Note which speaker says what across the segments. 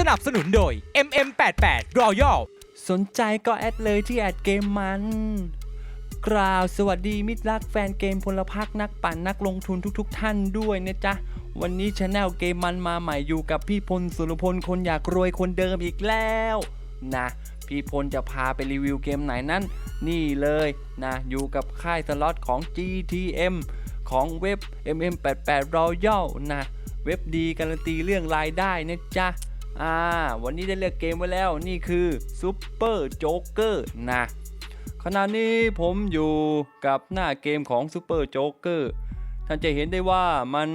Speaker 1: สนับสนุนโดย MM88 Royal
Speaker 2: สนใจก็แอดเลยที่แอดเกมมัน กล่าวสวัสดีมิตรรักแฟนเกมพลพรรคนักปั่นนักลงทุนทุกๆทท่านด้วยนะจ๊ะ วันนี้ชาแนลเกมมันมาใหม่อยู่กับพี่พลสุรพลคนอยากรวยคนเดิมอีกแล้ว นะ พี่พลจะพาไปรีวิวเกมไหนนั้น นี่เลยนะ อยู่กับค่ายสล็อตของ GTM ของเว็บ MM88 Royal นะ เว็บดีการันตีเรื่องรายได้นะจ๊ะ อ่า วันนี้ได้เลือกเกมไว้แล้ว นี่คือซูเปอร์โจ๊กเกอร์นะ ขณะนี้ผมอยู่กับหน้าเกมของซูเปอร์โจ๊กเกอร์ท่านจะเห็นได้ว่ามัน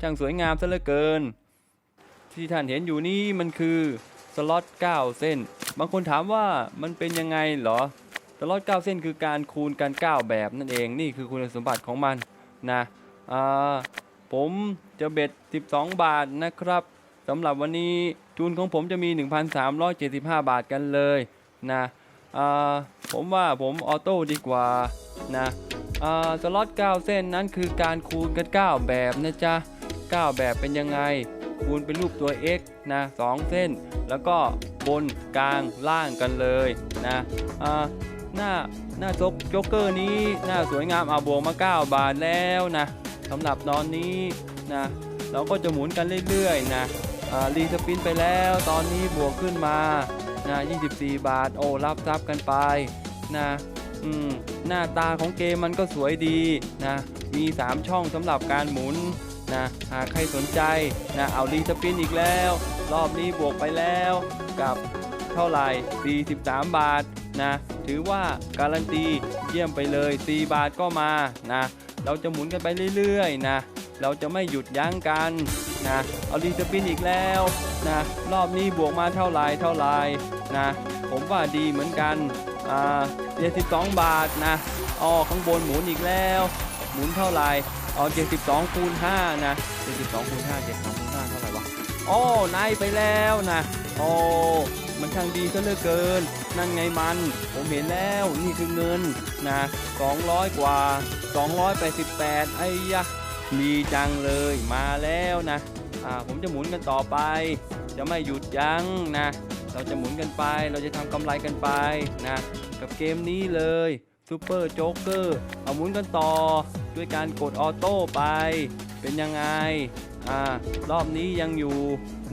Speaker 2: ช่างสวยงามซะเหลือเกิน ที่ท่านเห็นอยู่นี้มันคือสล็อต 9 เส้น บางคนถามว่ามันเป็นยังไงเหรอ สล็อต 9 เส้นคือการคูณกัน 9 แบบนั่นเอง นี่คือคุณสมบัติของมันนะอ่าผมจะเบ็ด 12 บาทนะครับสำหรับวันนี้ ทุนของผมจะมี 1,375 บาทกันเลยนะผมว่าผมออโต้ดีกว่านะสล็อต 9 เส้นนั้นคือการคูณกัน 9 แบบนะจ๊ะ 9 แบบเป็นยังไง คูณเป็นรูปตัว x นะ2เส้น แล้วก็บนกลางล่างกันเลยนะหน้าหน้าจ็กโจ๊กเกอร์นี้หน้าสวยงามเอาบวกมา 9 บาทแล้วนะสำหรับตอนนี้นะเราก็จะหมุนกันเรื่อยๆนะ รีสปินไปแล้วตอนนี้บวกขึ้นมานะ24 บาท โอ้รับทรัพย์กันไปนะอืมหน้าตาของเกมมันก็สวยดีนะมี 3 ช่องสำหรับการหมุนนะหากใครสนใจนะเอารีสปินอีกแล้ว รอบนี้บวกไปแล้วกับเท่าไหร่ 43 บาทนะถือว่าการันตีเยี่ยมไปเลย 4 บาทก็มานะเราจะหมุนกันไปเรื่อยๆนะ เราจะไม่หยุดยั้งกันนะเอารีสปินอีกแล้วนะรอบนี้บวกมาเท่าไรเท่าไรนะผมว่าดีเหมือนกันอ่า72บสองบาทนะอ๋อข้างบนหมุนอีกแล้ว หมุนเท่าไรอ๋อ72คูณ5นะ72คูณ5 72คูณ5เท่าไหร่วะโอ้นายไปแล้วนะโอ้มันช่างดีซะเหลือเกิน นั่นไงมัน ผมเห็นแล้วนี่คือเงินนะ200 กว่า 288 ไอ้ยะ ดีจังเลยมาแล้วนะอ่าผมจะหมุนกันต่อไป จะไม่หยุดยั้งนะ เราจะหมุนกันไปเราจะทำกำไรกันไปนะ กับเกมนี้เลยซูเปอร์โจ๊กเกอร์เอาหมุนกันต่อ ด้วยการกดออโต้ไป เป็นยังไงอ่ารอบนี้ยังอยู่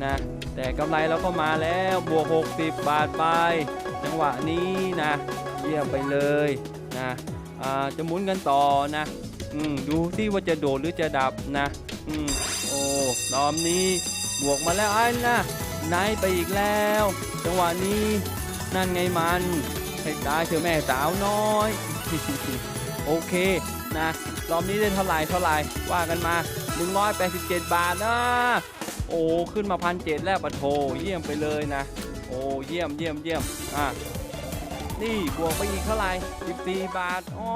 Speaker 2: นะ แต่กำไรเราก็มาแล้วบวก 60 บาทไป จังหวะนี้นะ เยี่ยมไปเลยนะอ่าจะหมุนกันต่อนะ อืมดูที่ว่าจะโดดหรือจะดับนะ อืมโอ้รอบนี้บวกมาแล้วไอ้นะไนท์ไปอีกแล้ว จังหวะนี้นั่นไงมันให้ตายเธอะแม่สาวน้อย โอเคนะ รอบนี้ได้เท่าไหร่เท่าไหร่ว่ากันมา 187 บาทนะ โอ้ขึ้นมาพันเจ็ดแล้วปะโถเยี่ยมไปเลยนะ โอ้เยี่ยมเยี่ยมเยี่ยมอะนี่บวกไปอีกเท่าไหร่14 บาทอ๋อ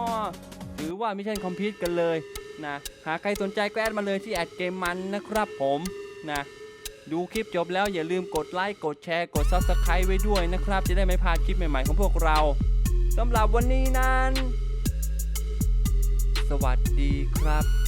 Speaker 2: รือว่ามิชชั่นคอมพิวต์กันเลยนะหากใครสนใจก็แอดมาเลยที่แอดเกมมันนะครับผมนะดูคลิปจบแล้วอย่าลืมกดไลค์กดแชร์กด Subscribe ไว้ด้วยนะครับ จะได้ไม่พลาดคลิปใหม่ๆของพวกเราสำหรับวันนี้นั้น สวัสดีครับ